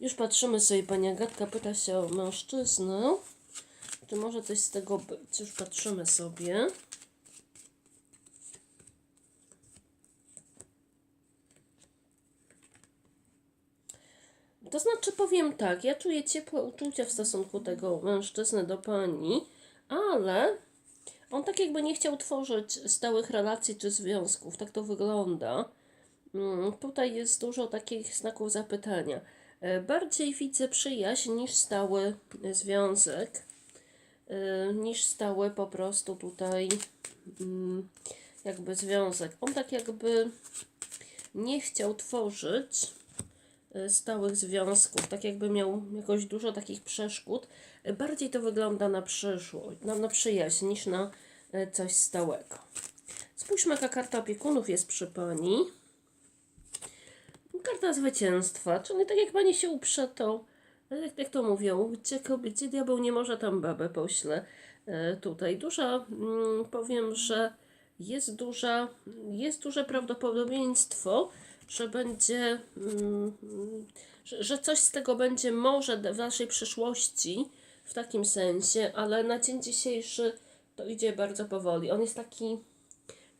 Już patrzymy sobie, pani Agatka pyta się o mężczyznę. Czy może coś z tego być? Już patrzymy sobie. To znaczy, powiem tak, ja czuję ciepłe uczucia w stosunku tego mężczyzny do pani, ale on tak jakby nie chciał tworzyć stałych relacji czy związków. Tak to wygląda. Mm, Tutaj jest dużo takich znaków zapytania. E, Bardziej widzę przyjaźń niż stały związek, e, niż stały po prostu tutaj mm, jakby związek. On tak jakby nie chciał tworzyć e, stałych związków, tak jakby miał jakoś dużo takich przeszkód. Bardziej to wygląda na przyszłość, na, na przyjaźń niż na coś stałego. Spójrzmy, jaka karta opiekunów jest przy pani. Karta zwycięstwa, czyli tak jak pani się uprze, to jak, jak to mówią, gdzie, gdzie diabeł nie może, tam babę pośle. E, tutaj duża, mm, powiem, że jest duża, jest duże prawdopodobieństwo, że będzie, mm, że, że coś z tego będzie może w naszej przyszłości, w takim sensie, ale na dzień dzisiejszy to idzie bardzo powoli. On jest taki,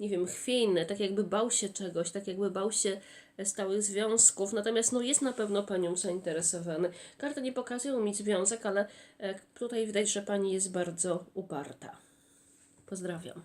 nie wiem, chwiejny, tak jakby bał się czegoś, tak jakby bał się stałych związków, natomiast no jest na pewno panią zainteresowany. Karty nie pokazują mi związek, ale e, tutaj widać, że pani jest bardzo uparta. Pozdrawiam.